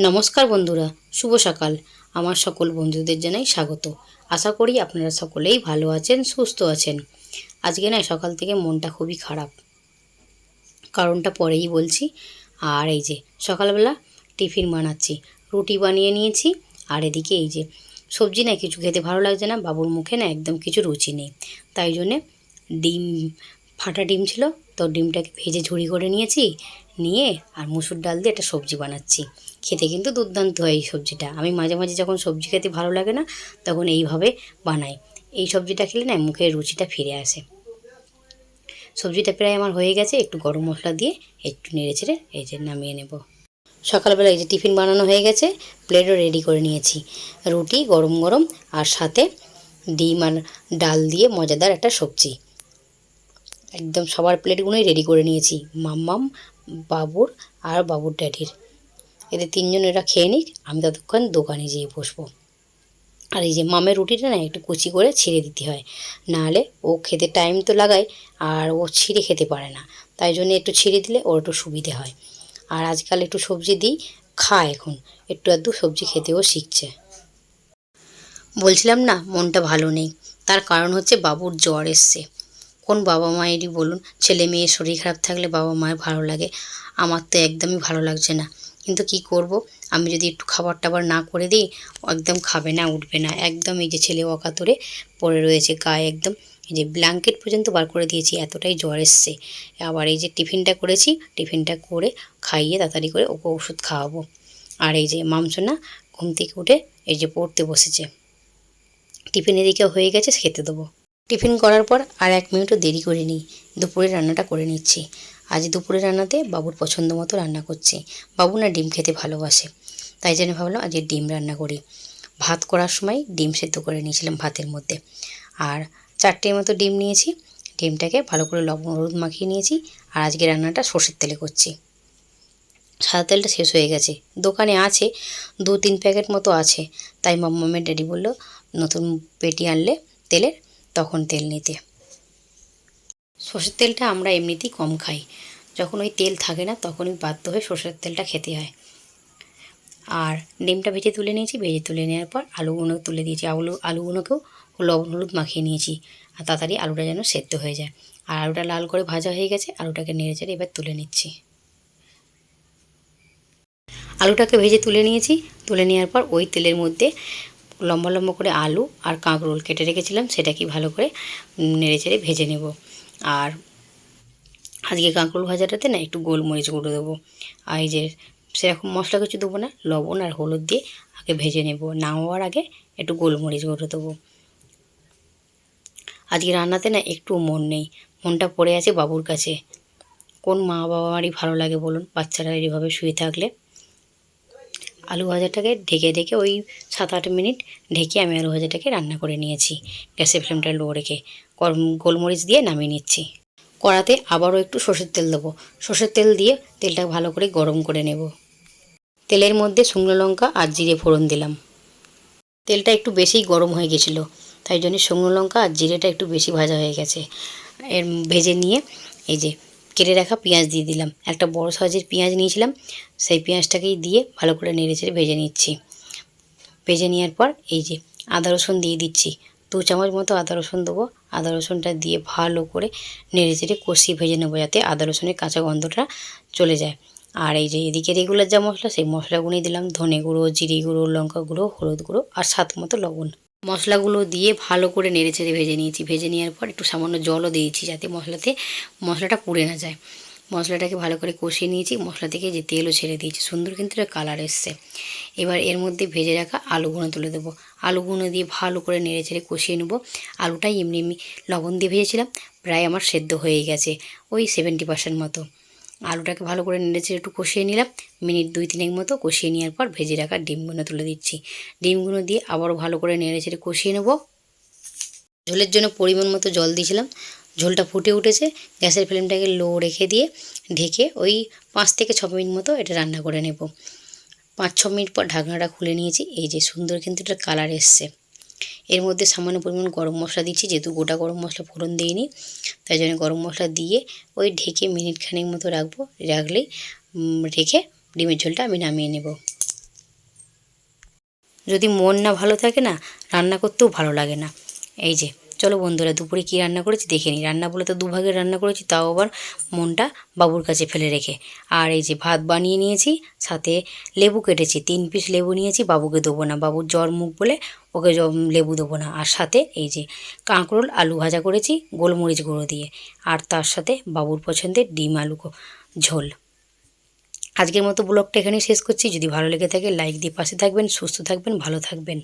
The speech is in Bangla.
নমস্কার বন্ধুরা, শুভ সকাল। আমার সকল বন্ধুদের জানাই স্বাগত। আশা করি আপনারা সকলেই ভালো আছেন, সুস্থ আছেন। আজকে না, সকাল থেকে মনটা খুবই খারাপ। কারণটা পরেই বলছি। আর এই যে, সকালবেলা টিফিন বানাচ্ছি, রুটি বানিয়ে নিয়েছি। আর এদিকে এই যে, সবজি না, কিছু খেতে ভালো লাগছে না, বাবুর মুখে না একদম কিছু রুচি নেই। তাই জন্যে ডিম, ফাটা ডিম ছিল, তো ডিমটাকে ভেজে ঝুড়ি করে নিয়েছি, নিয়ে আর মুসুর ডাল দিয়ে একটা সবজি বানাচ্ছি। খেতে কিন্তু দুর্দান্ত হয় এই সবজিটা। আমি মাঝে মাঝে যখন সবজি খেতে ভালো লাগে না, তখন এইভাবে বানাই। এই সবজিটা খেলে না মুখের রুচিটা ফিরে আসে। সবজিটা প্রায় আমার হয়ে গেছে, একটু গরম মশলা দিয়ে একটু নেড়ে চেড়ে এই যে নামিয়ে নেব। সকালবেলা এই যে টিফিন বানানো হয়ে গেছে, প্লেটও রেডি করে নিয়েছি। রুটি গরম গরম আর সাথে ডিম আর ডাল দিয়ে মজাদার একটা সবজি। একদম সবার প্লেটগুলোই রেডি করে নিয়েছি। মাম্মাম, বাবুর আর বাবুর ড্যাডির। এদের তিনজন এরা খেয়ে নিক, আমি ততক্ষণ দোকানে যেয়ে বসবো। আর এই যে মামের রুটিটা না, একটু কুচি করে ছিঁড়ে দিতে হয়। নাহলে ও খেতে টাইম তো লাগায়, আর ও ছিঁড়ে খেতে পারে না। তাই জন্য একটু ছিঁড়ে দিলে ওর একটু সুবিধে হয়। আর আজকাল একটু সবজি দিই, খায় এখন। একটু আধটু সবজি খেতেও শিখছে। বলছিলাম না, মনটা ভালো নেই। তার কারণ হচ্ছে বাবুর জ্বর এসছে। কোন বাবা মায়েরই বলুন, ছেলে মেয়ের শরীর খারাপ থাকলে বাবা মায়ের ভালো লাগে। আমার তো একদমই ভালো লাগছে না। কিন্তু কি করব? আমি যদি একটু খাবার টাবার না করে দিই একদম খাবে না, উঠবে না। একদম এই যে ছেলে অকাতরে পড়ে রয়েছে, গায়ে একদম এই যে ব্ল্যাঙ্কেট পর্যন্ত বার করে দিয়েছি, এতটাই জ্বর এসছে। আবার এই যে টিফিনটা করেছি, টিফিনটা করে খাইয়ে তাড়াতাড়ি করে ওকে ওষুধ খাওয়াবো। আর এই যে মামসোনা ঘুম থেকে উঠে এই যে পড়তে বসেছে। টিফিন এদিকে হয়ে গেছে, খেতে দেবো। টিফিন করার পর আর এক মিনিটও দেরি করে নিই দুপুরে রান্নাটা করে নিচ্ছি। আজ দুপুরে রান্নাতে বাবুর পছন্দ মতো রান্না করছি। বাবু না ডিম খেতে ভালোবাসে, তাই জন্য ভাবলাম আজকে ডিম রান্না করি। ভাত করার সময় ডিম সেদ্ধ করে নিয়েছিলাম ভাতের মধ্যে। আর চারটের মতো ডিম নিয়েছি, ডিমটাকে ভালো করে লবণ হলুদ মাখিয়ে নিয়েছি, আর আজকে রান্নাটা সর্ষের তেলে করছি। সাদা তেলটা শেষ হয়ে গেছে। দোকানে আছে, দু তিন প্যাকেট মতো আছে, তাই মাম্মামের ড্যাডি বলল, নতুন পেটি আনলে তেলের, তখন তেল নিতে। সর্ষের তেলটা আমরা এমনিতেই কম খাই। যখন ওই তেল থাকে না, তখনই বাধ্য হয়ে সর্ষের তেলটা খেতে হয়। আর ডিমটা ভেজে তুলে নিয়েছি। ভেজে তুলে নেওয়ার পর আলুগুলো তুলে দিয়েছি। আলু, আলুগুলোকেও লবণ হলুদ মাখিয়ে নিয়েছি। আর তাড়াতাড়ি আলুটা যেন সেদ্ধ হয়ে যায়। আর আলুটা লাল করে ভাজা হয়ে গেছে। আলুটাকে নেড়ে চেড়ে এবার তুলে নিচ্ছি। আলুটাকে ভেজে তুলে নিয়েছি। তুলে নেওয়ার পর ওই তেলের মধ্যে লম্বা লম্বা করে আলু আর কাঁকরোল কেটে রেখেছিলাম। সেটাকে ভালো করে নেড়ে চেড়ে ভেজে নেব। আর আজকে কাঁকরোল ভাজাটাতে না একটু গোলমরিচ গুঁড়ো দেবো। আর এই যে সেরকম মশলা কিছু দেবো না, লবণ আর হলুদ দিয়ে আগে ভেজে নেব। নামাবার আগে একটু গোলমরিচ গুঁড়ো দেবো। আজকে রান্নাতে না একটু মন নেই, মনটা পড়ে আছে বাবুর কাছে। কোন মা বাবারই ভালো লাগে বলুন, বাচ্চারা এইভাবে শুয়ে থাকলে। আলু ভাজাটাকে ঢেকে ঢেকে ওই সাত আট মিনিট ঢেকে আমি আলু ভাজাটাকে রান্না করে নিয়েছি। গ্যাসের ফ্লেমটা লো রেখে গোলমরিচ দিয়ে নামিয়ে নিচ্ছি। কড়াতে আবারও একটু সর্ষের তেল দেবো। সর্ষের তেল দিয়ে তেলটা ভালো করে গরম করে নেব। তেলের মধ্যে শুকনো লঙ্কা আর জিরে ফোড়ন দিলাম। তেলটা একটু বেশিই গরম হয়ে গেছিল, তাই জন্য শুকনো লঙ্কা আর জিরেটা একটু বেশি ভাজা হয়ে গেছে। এর ভেজে নিয়ে এই যে কেটে রাখা পেঁয়াজ দিয়ে দিলাম। একটা বড় সাইজের পেঁয়াজ নিয়েছিলাম, সেই পেঁয়াজটাকেই দিয়ে ভালো করে নেড়ে চেড়ে ভেজে নিচ্ছি। ভেজে নেওয়ার পর এই যে আদা রসুন দিয়ে দিচ্ছি, দু চামচ মতো আদা রসুন দেবো। আদা রসুনটা দিয়ে ভালো করে নেড়ে চেড়ে কষিয়ে ভেজে নেব যাতে আদা রসুনের কাঁচা গন্ধটা চলে যায়। আর এই যে এদিকে রেগুলার যা মশলা, সেই মশলাগুলোই দিলাম। ধনে গুঁড়ো, জিরে গুঁড়ো, লঙ্কা গুঁড়ো, হলুদ গুঁড়ো আর স্বাদ মতো লবণ। মশলাগুলো দিয়ে ভালো করে নেড়ে চেড়ে ভেজে নিয়েছি। ভেজে নেওয়ার পর একটু সামান্য জলও দিয়েছি যাতে মশলাতে, মশলাটা পুড়ে না যায়। মশলাটাকে ভালো করে কষিয়ে নিয়েছি। মশলা থেকে যে তেলও ছেড়ে দিয়েছি, সুন্দর কিন্তু কালার এসছে। এবার এর মধ্যে ভেজে রাখা আলুগুলো তুলে দেবো। আলুগুলো দিয়ে ভালো করে নেড়ে চেড়ে কষিয়ে নেব। আলুটাই এমনি এমনি লবণ দিয়ে ভেজেছিলাম, প্রায় আমার সেদ্ধ হয়ে গেছে, ওই সেভেন্টি পার্সেন্ট মতো। আলুটাকে ভালো করে নেড়ে চেড়ে একটু কষিয়ে নিলাম। মিনিট দুই তিনেক মতো কষিয়ে নেওয়ার পর ভেজে রাখা ডিমগুলো তুলে দিচ্ছি। ডিমগুলো দিয়ে আবারও ভালো করে নেড়ে চেড়ে কষিয়ে নেব। ঝোলের জন্য পরিমাণ মতো জল দিয়েছিলাম। ঝোলটা ফুটে উঠেছে। গ্যাসের ফ্লেমটাকে লো রেখে দিয়ে ঢেকে ওই পাঁচ থেকে ছ মিনিট মতো এটা রান্না করে নেব। পাঁচ ছ মিনিট পর ঢাকনাটা খুলে নিয়েছি। এই যে সুন্দর কিন্তু এটা কালার এসছে। এর মধ্যে সামান্য পরিমাণ গরম মশলা দিচ্ছি, যেহেতু গোটা গরম মশলা ফোড়ন দিইনি। তাই জন্য গরম মশলা দিয়ে ওই ঢেকে মিনিট খানেক মতো রাখব। রাখলেই রেখে ডিমের ঝোলটা আমি নামিয়ে নেব। যদি মন না ভালো থাকে না, রান্না করতেও ভালো লাগে না। এই যে চলো বন্ধুরা দুপুরে কী রান্না করেছি দেখে নিই। রান্না বলে তো দুভাগে রান্না করেছি, তাও আবার মনটা বাবুর কাছে ফেলে রেখে। আর এই যে ভাত বানিয়ে নিয়েছি, সাথে লেবু কেটেছি, তিন পিস লেবু নিয়েছি, বাবুকে দেবো না। বাবুর জ্বর মুখ বলে ওকে লেবু দেবো না। আর সাথে এই যে কাঁকরোল, আলু ভাজা করেছি, গোলমরিচ গুঁড়ো দিয়ে। আর তার সাথে বাবুর পছন্দের ডিম আলু ঝোল। আজকের মতো ব্লগটা এখানেই শেষ করছি। যদি ভালো লেগে থাকে, লাইক দিয়ে পাশে থাকবেন, সুস্থ থাকবেন, ভালো থাকবেন।